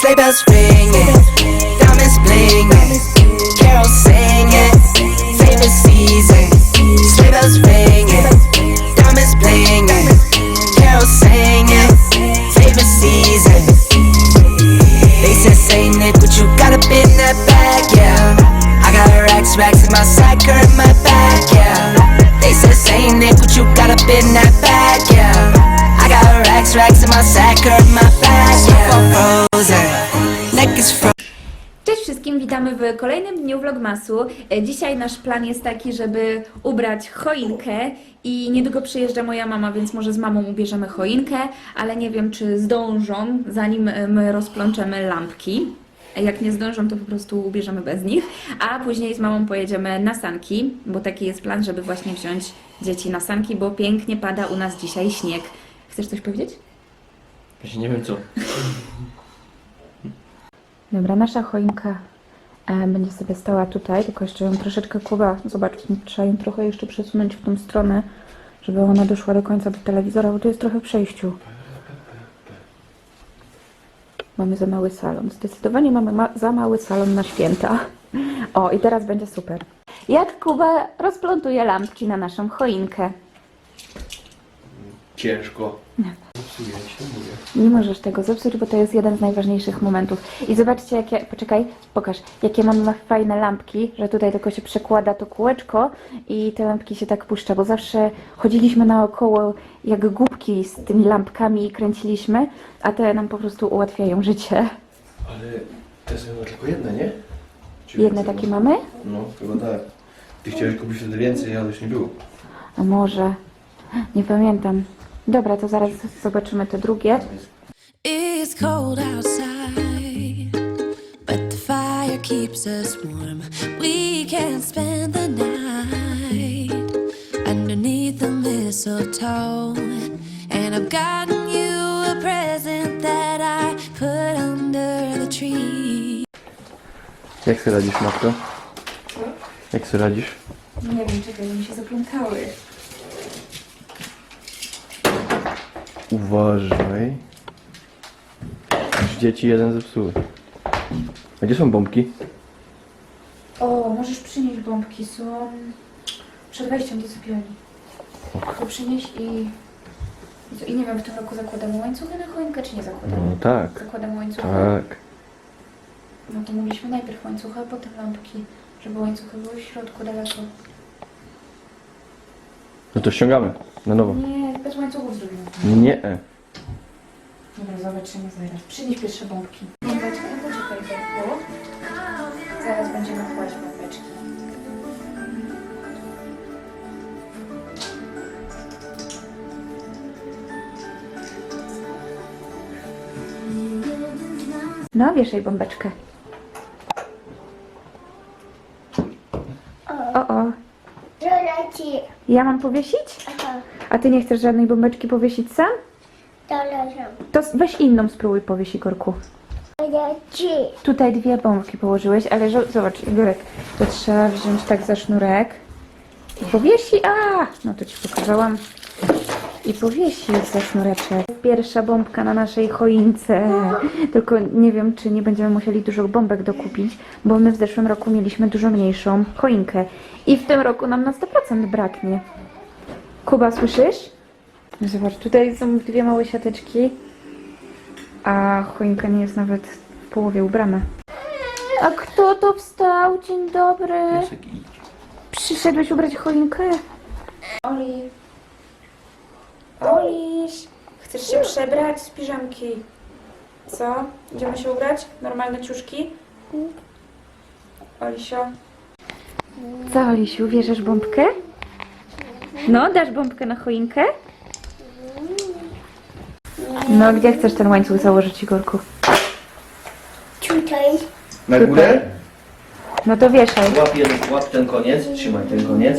Sleigh bells ringing, diamonds blinging, carols singing, favorite season. Sleigh bells ringing, diamonds blinging, carols singing, favorite season. They said, say Nick, what you got up in that bag, yeah. I got racks, racks in my sack or witamy w kolejnym dniu Vlogmasu. E, Dzisiaj nasz plan jest taki, żeby ubrać choinkę i niedługo przyjeżdża moja mama, więc może z mamą ubierzemy choinkę, ale nie wiem, czy zdążą, zanim e, my rozplączemy lampki. E, Jak nie zdążą, to po prostu ubierzemy bez nich, a później z mamą pojedziemy na sanki, bo taki jest plan, żeby właśnie wziąć dzieci na sanki, bo pięknie pada u nas dzisiaj śnieg. Chcesz coś powiedzieć? Właśnie nie wiem co. Dobra, nasza choinka będzie sobie stała tutaj, tylko jeszcze ją troszeczkę Kuba, zobacz, trzeba ją trochę jeszcze przesunąć w tą stronę, żeby ona doszła do końca do telewizora, bo to jest trochę w przejściu. Mamy za mały salon. Zdecydowanie mamy ma za mały salon na święta. O, i teraz będzie super. Jak Kuba rozplątuje lampki na naszą choinkę. Ciężko. Mówię. Nie możesz tego zepsuć, bo to jest jeden z najważniejszych momentów. I zobaczcie, jakie, poczekaj, pokaż, jakie mamy fajne lampki, że tutaj tylko się przekłada to kółeczko i te lampki się tak puszcza, bo zawsze chodziliśmy naokoło jak głupki z tymi lampkami i kręciliśmy, a te nam po prostu ułatwiają życie. Ale to jest chyba tylko jedne, nie? Czy Jedne więcej takie mamy? No, chyba tak. Ty chciałeś kupić wtedy więcej, ale już nie było. A może, nie pamiętam. Dobra, to zaraz zobaczymy te drugie. It's cold outside, but the fire keeps us warm. We can spend the night underneath the mistletoe. And I've gotten you a present that I put under the tree. Jak sobie radzisz, matko? Jak sobie radzisz? Nie wiem, czekaj, mi się zaplątały. Uważaj. Już dzieci jeden zepsuły. A gdzie są bombki? O, możesz przynieść bombki, są przed wejściem do sypialni. To przynieś i... i co, I nie wiem, w tym roku zakładamy łańcuchy na choinkę, czy nie zakładamy? No tak, Zakładamy łańcuchy. tak. No to mówiliśmy najpierw łańcuchy, a potem lampki, żeby łańcuchy były w środku daleko. No to ściągamy na nowo. Nie, bez łańcuchów zrobimy. Nie. Dobra, zobaczymy zaraz. Przynieś pierwsze bombki. Bombeczki, poczekaj, bo zaraz będziemy kłaść bombeczki. No, wieszaj bombeczkę. O, o. Doleci. Ja mam powiesić? Aha, A ty nie chcesz żadnej bombeczki powiesić sam? doleciał. To weź inną spróbuj powiesić, Gorku. Doleci. Tutaj dwie bombki położyłeś, ale żo- zobacz, Igorek, to trzeba wziąć tak za sznurek i powiesi, a, no to ci pokazałam. I powiesić za sznureczek. Pierwsza bombka na naszej choince. Tylko nie wiem, czy nie będziemy musieli dużo bombek dokupić, bo my w zeszłym roku mieliśmy dużo mniejszą choinkę. I w tym roku nam na 100% braknie. Kuba, słyszysz? Zobacz, tutaj są dwie małe siateczki, a choinka nie jest nawet w połowie ubrana. A kto to wstał? Dzień dobry. Przyszedłeś ubrać choinkę? Oli. Oliś. Chcesz się przebrać z piżamki? Co? Idziemy się ubrać? Normalne ciuszki? Olisio. Co, Olisiu, bierzesz bombkę? No, dasz bombkę na choinkę? No, gdzie chcesz ten łańcuch założyć, Igorku? Tutaj. Na górę? No to wieszaj. Łap, jeden, łap ten koniec, trzymaj ten koniec.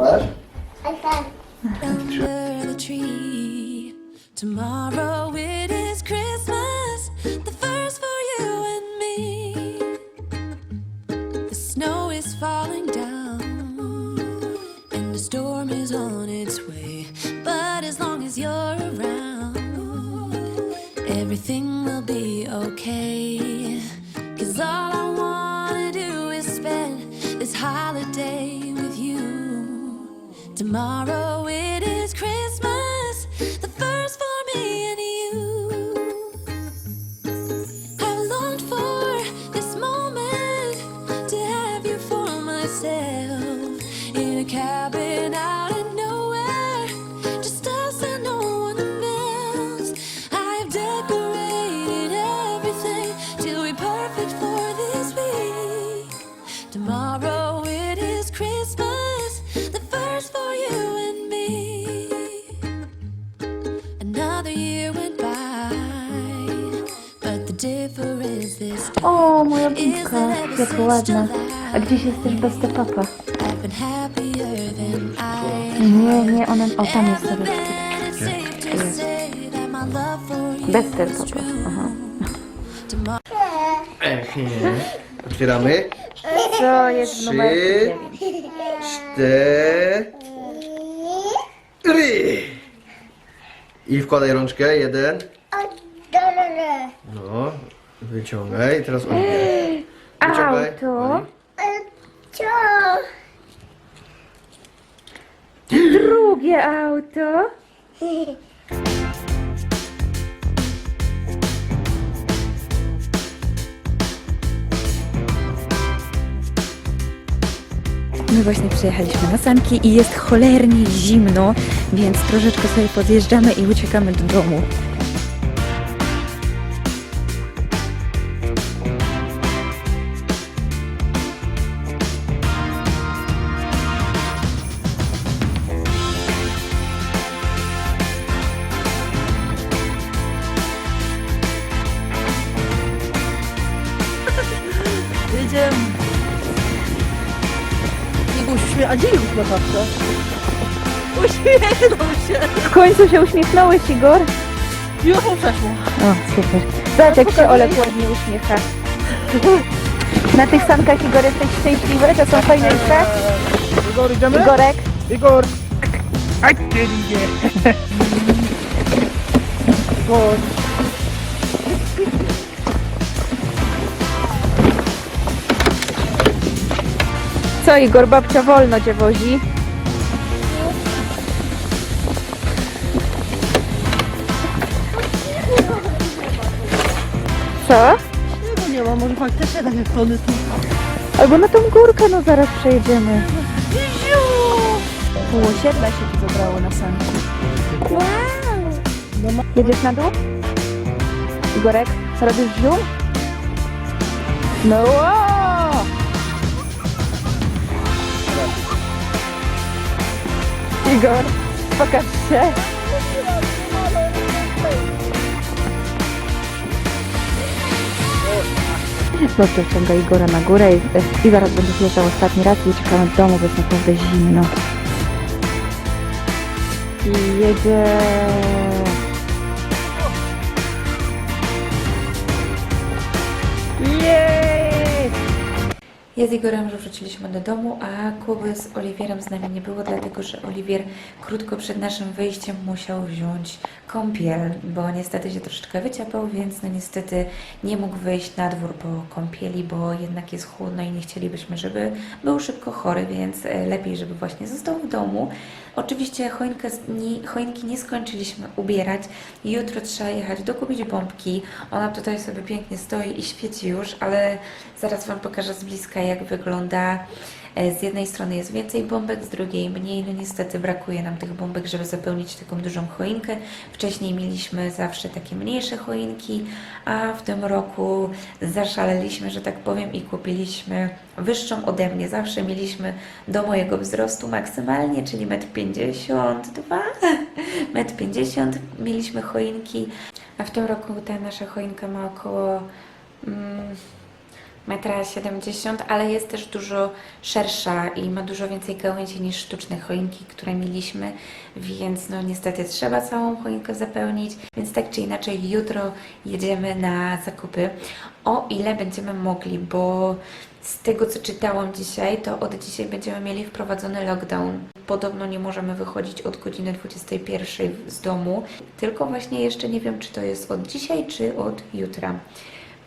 Masz? A tak. Under the tree. Tomorrow it is Christmas, Tomorrow since ładna. A gdzieś jest też Besta Papa? I've been happier than I Nie, nie, ona... O, tam jest ever sobie. is Papa. true. Aha. Tomorrow Ech, nie. Otwieramy. Co jest Trzy. numerku 9? Cztery. I wkładaj rączkę. Jeden. No. Wyciągaj. Teraz odbieraj. Auto. Co? Drugie auto. My właśnie przyjechaliśmy na sanki i jest cholernie zimno, więc troszeczkę sobie podjeżdżamy i uciekamy do domu. Jedziemy. Jego uśmie... A gdzie już babka? Uśmiechnął się. W końcu się uśmiechnąłeś, Igor? Już mu przeszło. O, super. Zobacz, jak się Olek ładnie uśmiecha. Na tych sankach, Igor, jesteś szczęśliwy? To są fajniejsze? Igor, idziemy? Igorek? Igor. Aj, ty idzie. Igor. Co, Igor, babcia wolno cię wozi? Co? Tego nie ma, może faktycznie tak jak tony tu. Albo na tą górkę, no zaraz przejedziemy. Pół osiedla się tu zebrało na sanki. Jedziesz na dół? Igorek, robisz zium? No wow! Igor, pokaż się. Babcia wciąga Igora na górę i, i zaraz będę zjeżdżał ostatni raz i uciekamy do domu, bo jest naprawdę zimno. I jedzie... Ja z Igorem już wróciliśmy do domu, a Kuby z Oliwierem z nami nie było, dlatego że Oliwier krótko przed naszym wyjściem musiał wziąć kąpiel, bo niestety się troszeczkę wyciapał, więc no niestety nie mógł wyjść na dwór po kąpieli, bo jednak jest chłodno i nie chcielibyśmy, żeby był szybko chory, więc e, lepiej, żeby właśnie został w domu. Oczywiście choinkę, choinki nie skończyliśmy ubierać. Jutro trzeba jechać dokupić bombki. Ona tutaj sobie pięknie stoi i świeci już, ale zaraz Wam pokażę z bliska, jak wygląda. E, Z jednej strony jest więcej bombek, z drugiej mniej. No niestety brakuje nam tych bombek, żeby zapełnić taką dużą choinkę. Wcześniej mieliśmy zawsze takie mniejsze choinki, a w tym roku zaszaleliśmy, że tak powiem, i kupiliśmy wyższą ode mnie. Zawsze mieliśmy do mojego wzrostu maksymalnie, czyli 1,52 m. 1,50 m mieliśmy choinki, a w tym roku ta nasza choinka ma około mm, 1,70 m, ale jest też dużo szersza i ma dużo więcej gałęzi niż sztuczne choinki, które mieliśmy, więc no niestety trzeba całą choinkę zapełnić, więc tak czy inaczej jutro jedziemy na zakupy, o ile będziemy mogli, bo z tego co czytałam dzisiaj, to od dzisiaj będziemy mieli wprowadzony lockdown. Podobno nie możemy wychodzić od godziny 21 z domu, tylko właśnie jeszcze nie wiem, czy to jest od dzisiaj, czy od jutra.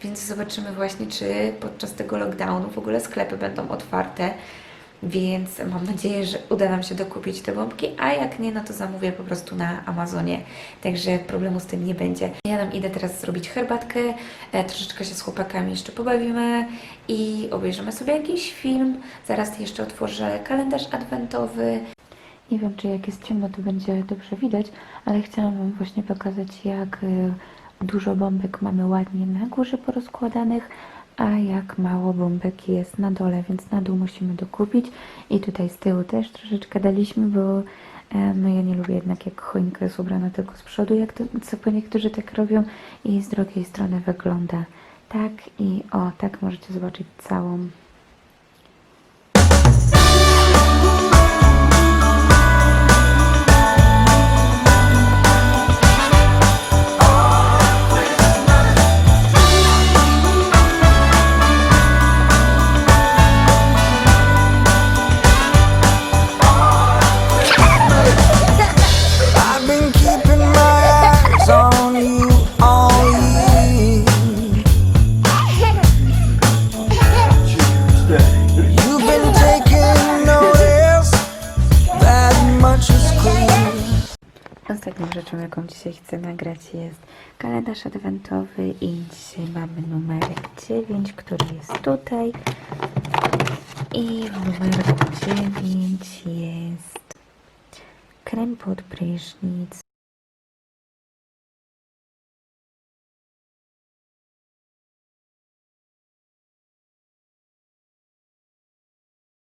Więc zobaczymy właśnie, czy podczas tego lockdownu w ogóle sklepy będą otwarte. Więc mam nadzieję, że uda nam się dokupić te bombki, a jak nie, no to zamówię po prostu na Amazonie. Także problemu z tym nie będzie. Ja nam idę teraz zrobić herbatkę, e, troszeczkę się z chłopakami jeszcze pobawimy i obejrzymy sobie jakiś film. Zaraz jeszcze otworzę kalendarz adwentowy. Nie wiem, czy jak jest ciemno, to będzie dobrze widać, ale chciałam Wam właśnie pokazać, jak y, dużo bombek mamy ładnie na górze porozkładanych, a jak mało bombek jest na dole, więc na dół musimy dokupić. I tutaj z tyłu też troszeczkę daliśmy, bo e, no ja nie lubię jednak jak choinka jest ubrana tylko z przodu, jak to, co niektórzy tak robią i z drugiej strony wygląda tak i o, tak możecie zobaczyć całą chcę nagrać jest kalendarz adwentowy i dzisiaj mamy numerek 9, który jest tutaj. I w numerku 9 jest krem pod prysznic